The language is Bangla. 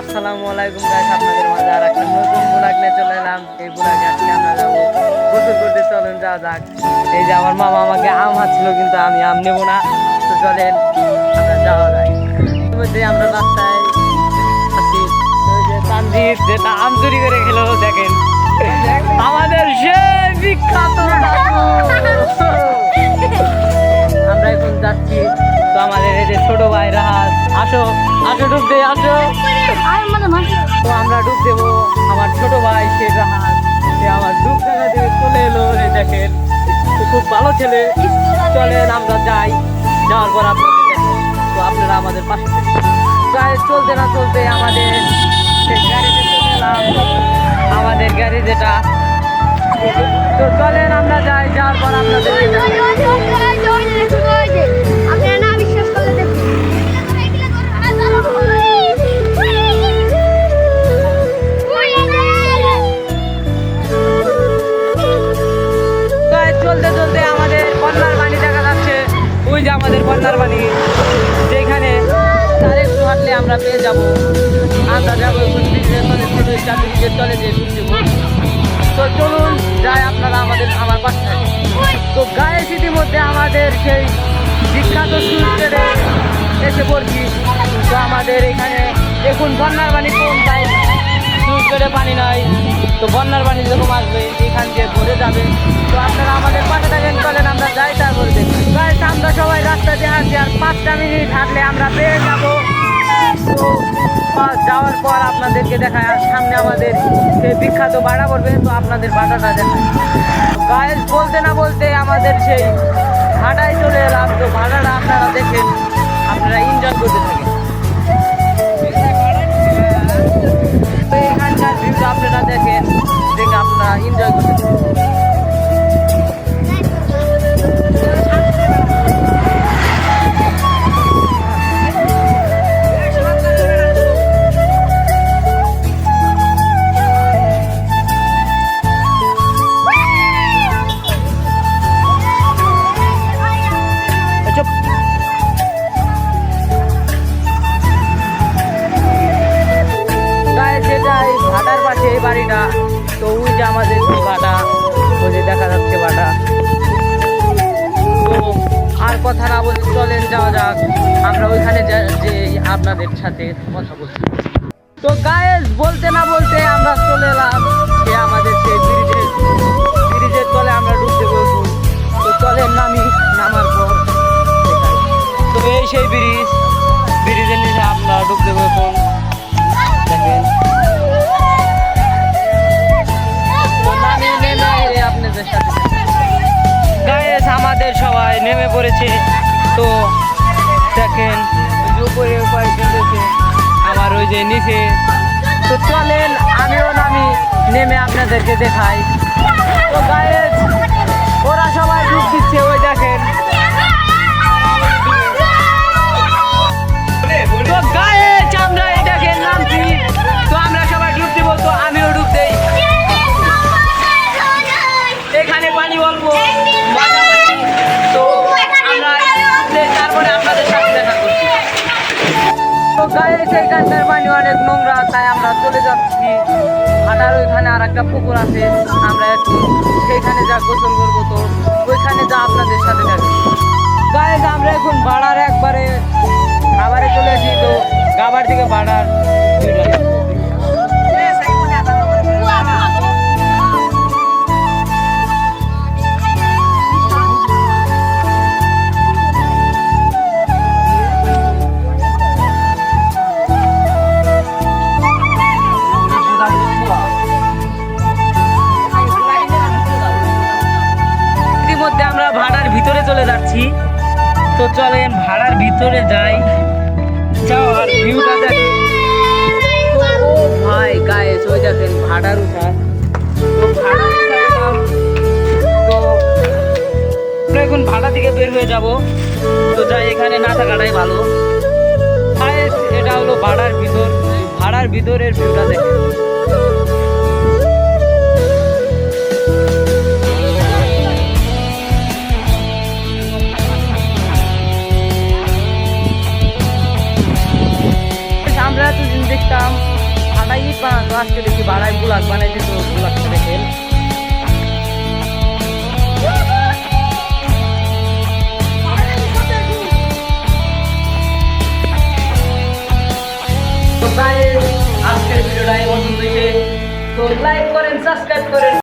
আসসালামু আলাইকুম গাইস আপনাদের মাঝে আর একটা নতুন বুলাক নিয়ে চলে এলাম। এই বুলাকে আজকে আমরা যাব গোসল করতে। চলেন, যাওয়া যাক। এই যে আমার মামা আমাকে আম হাঁচ্ছিল, কিন্তু আমি আম নেব না। তো চলেন, আমরা যাওয়া যায় ইতিমধ্যে আমরা রাস্তায় আছি। তানজিৎ যেটা আম চুরি করে খেলো, দেখেন। আমাদের সে বিখ্যাত আমরা এখন যাচ্ছি। তো আমাদের এই যে ছোট ভাই রাহাত, আসো আসো দে আসো। দেখেন, খুব ভালো ছেলে। চলেন, আমরা যাই। যাওয়ার পর আপনাদের তো আপনারা আমাদের পাশে। প্রায় চলতে না চলতে আমাদের সেই আমাদের গাড়ি যেটা আমাদের বন্যার বাণী। যেখানে তার একটু হাঁটলে আমরা পেয়ে যাব। আমরা যাব তো চলুন, যাই আপনারা আমাদের আমার পাশে। তো গায়ে ইতিমধ্যে আমাদের সেই বিখ্যাত সুইটারে এসে পড়ছি। তো আমাদের এখানে এখন বন্যার পানি কম তাই সুইটারে পানি নাই। তো বন্যার যখন আসবে, এখান দিয়ে ভরে যাবে। তো আপনারা আমাদের পাশে থাকেন, চলেন আমরা যাই তারপরে গাইস, আমরা সবাই রাস্তা দিয়ে হাঁটছি আর পাঁচটা মিনিট হাঁটলে আমরা পেয়ে যাব তো যাওয়ার পর আপনাদেরকে দেখায়, আর সামনে আমাদের সেই বিখ্যাত বাড়া করবে তো আপনাদের বাড়াটা দেখায়। গায়েস বলতে না বলতে আমাদের সেই ভাড়ায় চলে এলাম, তো ভাড়াটা আপনারা দেখেন, আপনারা এনজয় করতে থাকেন। আমাদের সেই বলে দেখা যাচ্ছে বাটা। তো আর কথা না বলে চলেন, যাওয়া যাক। আমরা ওইখানে যা- আপনাদের সাথে কথা বলছি। তো গায়ে বলতে না বলতে আমরা চলে এলাম। তো দেখেন, উপরে উপায় চলেছে আমার ওই যে নিচে। তো চলেন, আমিও নামি, নেমে আপনাদেরকে দেখাই। তো গায়ে ওরা সবাই ডুব দিচ্ছে, ওই দেখেন। তো গায়ে সেইখানকার পানি অনেক নোংরা, তাই আমরা চলে যাচ্ছি। হাঁটার ওইখানে আর একটা পুকুর আছে, আমরা সেইখানে যা গোসল করব তো, ওইখানে যা আপনাদের সাথে দেখা। গায়ে আমরা এখন ভাড়ার একবারে খাবারে চলে আসি তো, গাবার থেকে ভাড়ার তো চলেন ভাড়ার ভিতরে যাই। যাও, আর ভিউটা দেখেন ও ভাই গায়ে ওই দেখেন, ভাড়ার উঠা এখন ভাড়া থেকে বের হয়ে যাব। তো যাই, এখানে না থাকাটাই ভালো। এটা হলো ভাড়ার ভিতর ভাড়ার ভিতরের ভিউটা দেখেন। দেখতাম। ভাড়াই ইট বানাতো আজকে দেখি বাড়াই গুলাক, বানাই দিত গুলাক দেখেন আজকের ভিডিওটা এই পর্যন্ত তো লাইক করেন সাবস্ক্রাইব করেন।